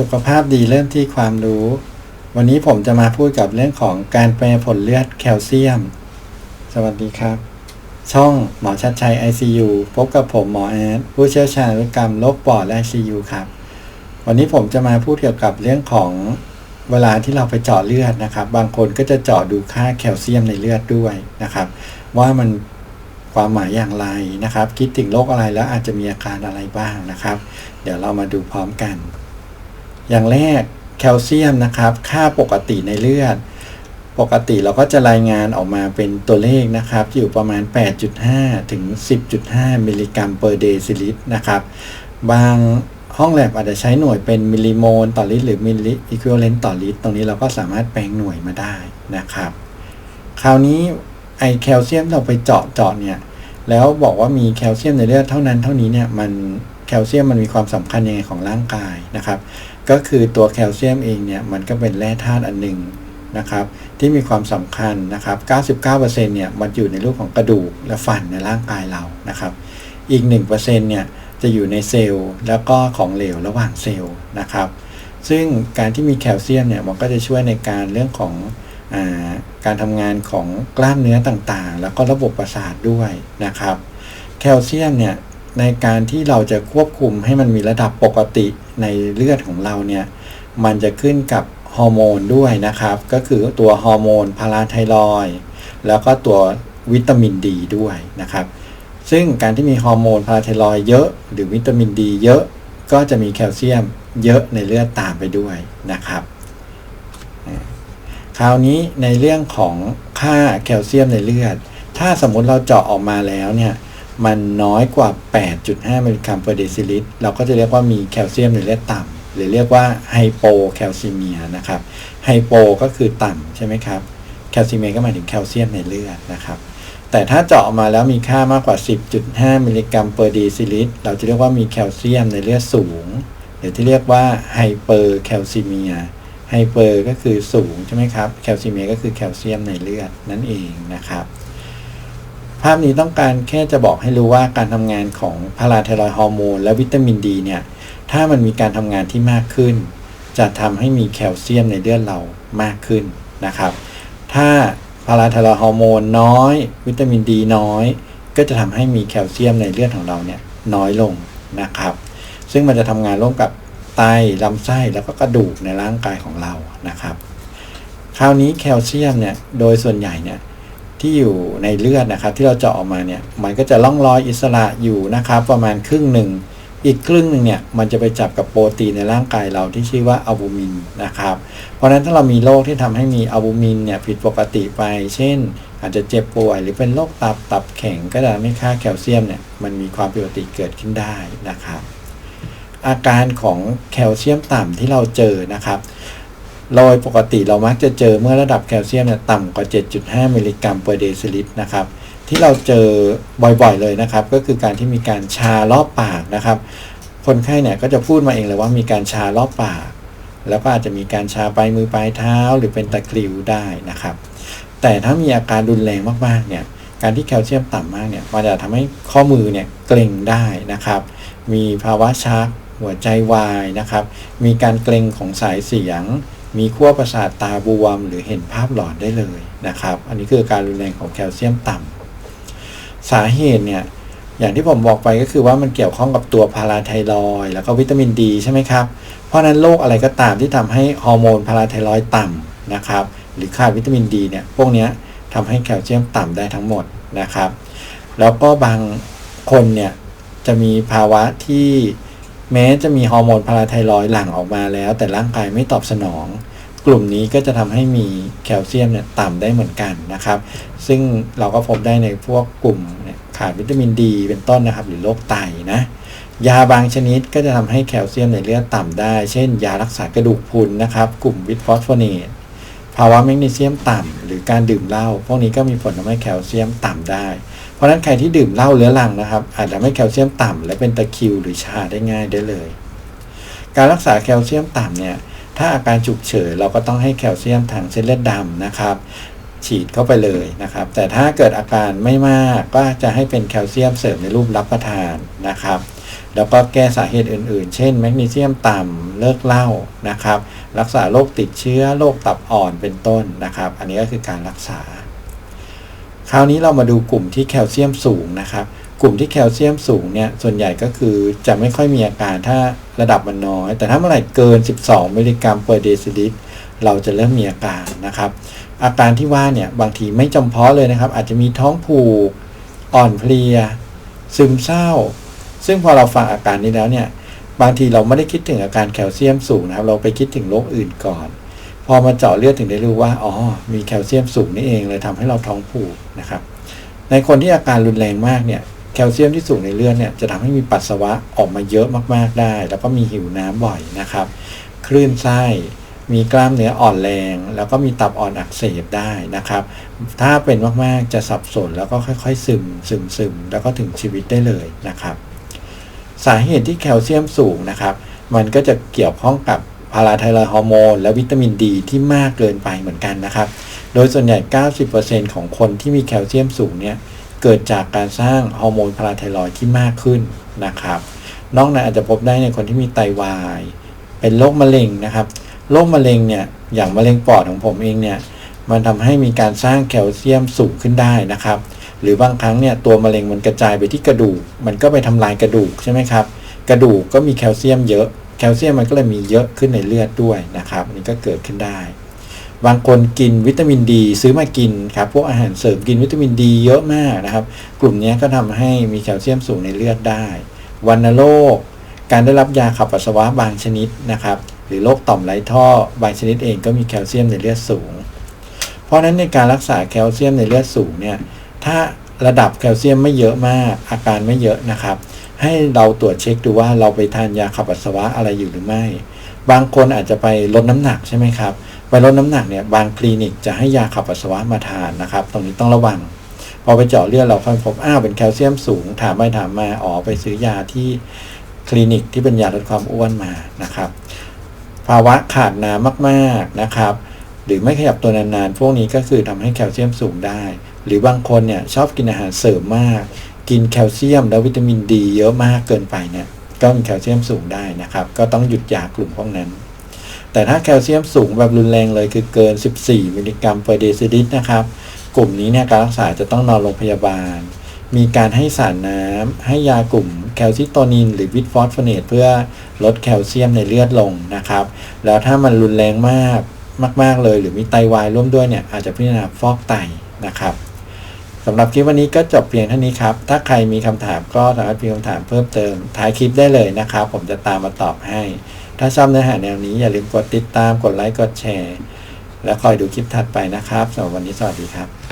สุขภาพดีเริ่มที่ความรู้ วันนี้ผมจะมาพูดกับเรื่องของการแปลผลเลือดแคลเซียม สวัสดีครับ ช่องหมอชัดชัย ICU พบกับผมหมอแอดผู้เชี่ยวชาญเรื่องกรรมโรคปอดและ ICU ครับ วันนี้ผมจะมาพูดเกี่ยวกับเรื่องของเวลาที่เราไปเจาะเลือดนะครับ บางคนก็จะเจาะดูค่าแคลเซียมในเลือดด้วยนะครับ ว่ามันความหมายอย่างไรนะครับ คิดถึงโรคอะไรแล้วอาจจะมีอาการอะไรบ้างนะครับ เดี๋ยวเรามาดูพร้อมกัน อย่างแรกแคลเซียมนะครับ ค่าปกติในเลือด ปกติเราก็จะรายงานออกมาเป็นตัวเลขนะครับ อยู่ประมาณ 8.5 ถึง 10.5 มิลลิกรัมเปอร์เดซิลิตรนะครับ บางห้องแลบอาจจะใช้หน่วยเป็นมิลลิโมลต่อลิตรหรือมิลลิอิควิวเลนต์ต่อลิตร ตรงนี้เราก็สามารถแปลงหน่วยมาได้นะครับ คราวนี้ไอแคลเซียมเราไปเจาะเจาะเนี่ย แล้วบอกว่ามีแคลเซียมในเลือดเท่านั้นเท่านี้เนี่ย มันแคลเซียมมันมีความสำคัญยังไงของร่างกายนะครับ ก็คือตัวแคลเซียมเองเนี่ยมันก็เป็นแร่ธาตุอันหนึ่งนะครับที่มีความสำคัญนะครับ 99%เนี่ยมันอยู่ในรูปของกระดูกและฟันในร่างกายเรานะครับ อีก 1%เนี่ยจะอยู่ในเซลล์แล้วก็ของเหลวระหว่างเซลล์นะครับ ซึ่งการที่มีแคลเซียมเนี่ยมันก็จะช่วยในการเรื่องของอาการทำงานของกล้ามเนื้อต่างๆ แล้วก็ระบบประสาทด้วยนะครับ แคลเซียมเนี่ย ในการที่เราจะควบคุมให้มันมีระดับปกติในเลือดของเราเนี่ยมันจะขึ้นกับฮอร์โมนด้วยนะครับ ก็คือตัวฮอร์โมนพาราไทรอยแล้วก็ตัววิตามินดีด้วยนะครับ ซึ่งการที่มีฮอร์โมนพาราไทรอยเยอะหรือวิตามินดีเยอะก็จะมีแคลเซียมเยอะในเลือดตามไปด้วยนะครับ คราวนี้ในเรื่องของค่าแคลเซียมในเลือด ถ้าสมมุติเราเจาะออกมาแล้วเนี่ย มันน้อยกว่า 8.5มิลลิกรัมเปอร์เดซิลิตร เราก็จะเรียกว่ามีแคลเซียมในเลือดต่ำหรือเรียกว่าไฮโปแคลซิเมียนะครับ ไฮโปก็คือต่ำใช่ไหมครับ แคลซิเมียก็หมายถึงแคลเซียมในเลือดนะครับ แต่ถ้าเจาะมาแล้วมีค่ามากกว่า 10.5มิลลิกรัมเปอร์เดซิลิตร เราจะเรียกว่ามีแคลเซียมในเลือดสูง หรือที่เรียกว่าไฮเปอร์แคลซิเมีย ไฮเปอร์ก็คือสูงใช่ไหมครับ แคลซิเมียก็คือแคลเซียมในเลือดนั่นเองนะครับ ภาพนี้ต้องการแค่จะบอกให้รู้ว่าการทำงานของพาราไทรอยฮอร์โมนและวิตามินดีเนี่ย ถ้ามันมีการทำงานที่มากขึ้น จะทำให้มีแคลเซียมในเลือดเรามากขึ้นนะครับ ถ้าพาราไทรอยฮอร์โมนน้อย วิตามินดีน้อย ก็จะทำให้มีแคลเซียมในเลือดของเราเนี่ยน้อยลงนะครับ ซึ่งมันจะทำงานร่วมกับไตลำไส้แล้วก็กระดูกในร่างกายของเรานะครับ คราวนี้แคลเซียมเนี่ยโดยส่วนใหญ่เนี่ย ที่อยู่ในเลือดนะครับ ที่เราเจาะออกมาเนี่ยมันก็จะล่องลอยอิสระอยู่นะครับ ประมาณครึ่งหนึ่งอีกครึ่งหนึ่งเนี่ยมันจะไปจับกับโปรตีนในร่างกายเราที่ชื่อว่าอัลบูมินนะครับ เพราะฉะนั้นถ้าเรามีโรคที่ทำให้มีอัลบูมินเนี่ยผิดปกติไป เช่น อาจจะเจ็บป่วย หรือเป็นโรคตับตับแข็งก็จะทำให้ค่าแคลเซียมเนี่ยมันมีความผิดปกติเกิดขึ้นได้นะครับ อาการของแคลเซียมต่ำที่เราเจอนะครับ โดยปกติเรามักจะเจอเมื่อระดับแคลเซียมเนี่ยต่ำกว่า 7.5 มิลลิกรัมเปอร์เดซิลิตรนะครับ ที่เราเจอบ่อยๆเลยนะครับ ก็คือการที่มีการชารอบปากนะครับ คนไข้เนี่ยก็จะพูดมาเองเลยว่ามีการชารอบปาก แล้วก็อาจจะมีการชาปลายมือปลายเท้า หรือเป็นตะคริวได้นะครับ แต่ถ้ามีอาการรุนแรงมากๆเนี่ยการที่แคลเซียมต่ำมากเนี่ยมันจะทำให้ข้อมือเนี่ยเกร็งได้นะครับ มีภาวะชักหัวใจวายนะครับ มีการเกร็งของสายเสียง มีขั้วประสาทตาบวม หรือเห็นภาพหลอนได้เลยนะครับ อันนี้คือการรุนแรงของแคลเซียมต่ำสาเหตุเนี่ยอย่างที่ผมบอกไปก็คือว่ามันเกี่ยวข้องกับตัวพาราไทรอยแล้วก็วิตามินดีใช่ไหมครับ เพราะนั้นโรคอะไรก็ตามที่ทำให้ฮอร์โมนพาราไทรอยต่ำนะครับ หรือขาดวิตามินดีเนี่ยพวกนี้ทำให้แคลเซียมต่ำได้ทั้งหมดนะครับ แล้วก็บางคนเนี่ยจะมีภาวะที่ แม้จะมีฮอร์โมนพาราไทรอยหลั่งออกมาแล้ว แต่ร่างกายไม่ตอบสนอง กลุ่มนี้ก็จะทำให้มีแคลเซียมเนี่ยต่ำได้เหมือนกันนะครับ ซึ่งเราก็พบได้ในพวกกลุ่มขาดวิตามินดีเป็นต้นนะครับ หรือโรคไตนะยาบางชนิดก็จะทำให้แคลเซียมในเลือดต่ำได้ เช่น ยารักษากระดูกพรุนนะครับ กลุ่มวิตฟอสโฟเนตภาวะแมกนีเซียมต่ำหรือการดื่มเหล้าพวกนี้ก็มีผลทำให้แคลเซียมต่ำได้ ราะฉะนั้นใครที่ดื่มเหล้าเรื้อรังนะครับ อาจจะทำให้แคลเซียมต่ำและเป็นตะคริวหรือชาได้ง่ายได้เลย การรักษาแคลเซียมต่ำเนี่ยถ้าอาการฉุกเฉินเราก็ต้องให้แคลเซียมทางเส้นเลือดดำนะครับ ฉีดเข้าไปเลยนะครับ แต่ถ้าเกิดอาการไม่มากก็จะให้เป็นแคลเซียมเสริมในรูปรับประทานนะครับ แล้วก็แก้สาเหตุอื่นๆ เช่นแมกนีเซียมต่ำเลิกเหล้านะครับ รักษาโรคติดเชื้อโรคตับอ่อนเป็นต้นนะครับ อันนี้ก็คือการรักษา คราวนี้เรามาดูกลุ่มที่แคลเซียมสูงนะครับ กลุ่มที่แคลเซียมสูงเนี่ยส่วนใหญ่ก็คือจะไม่ค่อยมีอาการถ้าระดับมันน้อย แต่ถ้าเมื่อไหร่เกิน 12 มิลลิกรัมเปอร์เดซิลิตรเราจะเริ่มมีอาการนะครับ อาการที่ว่าเนี่ยบางทีไม่จำเพาะเลยนะครับ อาจจะมีท้องผูกอ่อนเพลีย ซึมเศร้า ซึ่งพอเราฟังอาการนี้แล้วเนี่ยบางทีเราไม่ได้คิดถึงอาการแคลเซียมสูงนะครับ เราไปคิดถึงโรคอื่นก่อน พอมาเจาะเลือดถึงได้รู้ว่าอ๋อมีแคลเซียมสูงนี่เองเลยทำให้เราท้องผูกนะครับ ในคนที่อาการรุนแรงมากเนี่ยแคลเซียมที่สูงในเลือดเนี่ยจะทำให้มีปัสสาวะออกมาเยอะมากๆได้ แล้วก็มีหิวน้ำบ่อยนะครับ คลื่นไส้มีกล้ามเนื้ออ่อนแรง แล้วก็มีตับอ่อนอักเสบได้นะครับ ถ้าเป็นมากๆจะสับสนแล้วก็ค่อยๆ ซึมซึมซึมแล้วก็ถึงชีวิตได้เลยนะครับ สาเหตุที่แคลเซียมสูงนะครับ มันก็จะเกี่ยวข้องกับ พาราไทรอยฮอร์โมนและวิตามินดีที่มากเกินไปเหมือนกันนะครับ โดยส่วนใหญ่ 90%ของคนที่มีแคลเซียมสูงเนี่ยเกิดจากการสร้างฮอร์โมนพาราไทรอยที่มากขึ้นนะครับ นอกนั้นอาจจะพบได้ในคนที่มีไตวาย เป็นโรคมะเร็งนะครับ โรคมะเร็งเนี่ยอย่างมะเร็งปอดของผมเองเนี่ยมันทำให้มีการสร้างแคลเซียมสูงขึ้นได้นะครับ หรือบางครั้งเนี่ยตัวมะเร็งมันกระจายไปที่กระดูก มันก็ไปทำลายกระดูกใช่ไหมครับ กระดูกก็มีแคลเซียมเยอะ แคลเซียมมันก็เลยมีเยอะขึ้นในเลือดด้วยนะครับอันนี้ก็เกิดขึ้นได้ บางคนกินวิตามินดี ซื้อมากินครับพวกอาหารเสริมกินวิตามินดีเยอะมากนะครับ กลุ่มนี้ก็ทำให้มีแคลเซียมสูงในเลือดได้วัณโรคการได้รับยาขับปัสสาวะบางชนิดนะครับ หรือโรคต่อมไรท่อ บางชนิดเองก็มีแคลเซียมในเลือดสูง เพราะฉะนั้นในการรักษาแคลเซียมในเลือดสูงเนี่ยถ้าระดับแคลเซียมไม่เยอะมากอาการไม่เยอะนะครับ ให้เราตรวจเช็คดูว่าเราไปทานยาขับปัสสาวะอะไรอยู่หรือไม่ บางคนอาจจะไปลดน้ำหนักใช่ไหมครับ ไปลดน้ำหนักเนี่ยบางคลินิกจะให้ยาขับปัสสาวะมาทานนะครับ ตรงนี้ต้องระวัง พอไปเจาะเลือดเราค่อยพบอ้าวเป็นแคลเซียมสูง ถามไปถามมาอ๋อไปซื้อยาที่คลินิกที่เป็นยาลดความอ้วนมานะครับ ภาวะขาดน้ำมากๆนะครับ หรือไม่ขยับตัวนานๆ พวกนี้ก็คือทำให้แคลเซียมสูงได้ หรือบางคนเนี่ยชอบกินอาหารเสริมมาก กินแคลเซียมและวิตามินดี เยอะมากเกินไปเนี่ยก็มีแคลเซียมสูงได้นะครับ ก็ต้องหยุดยากลุ่มพวกนั้น แต่ถ้าแคลเซียมสูงแบบรุนแรงเลยคือเกิน 14 มิลลิกรัมเปอร์เดซิลิตรนะครับ กลุ่มนี้เนี่ยการรักษาจะต้องนอนโรงพยาบาล มีการให้สารน้ำให้ยากลุ่มแคลซิโตนิน หรือวิตฟอสโฟเนตเพื่อลดแคลเซียมในเลือดลงนะครับ แล้วถ้ามันรุนแรงมากมาก ๆ เลย หรือมีไตวายร่วมด้วยเนี่ยอาจจะพิจารณาฟอกไตนะครับ สำหรับคลิปวันนี้ก็จบเพียงเท่านี้ครับ ถ้าใครมีคำถามก็สามารถพิมพ์คำถามเพิ่มเติมท้ายคลิปได้เลยนะครับ ผมจะตามมาตอบให้ ถ้าชอบเนื้อหาแนวนี้อย่าลืมกดติดตาม กดไลค์ กดแชร์ และคอยดูคลิปถัดไปนะครับสำหรับวันนี้สวัสดีครับ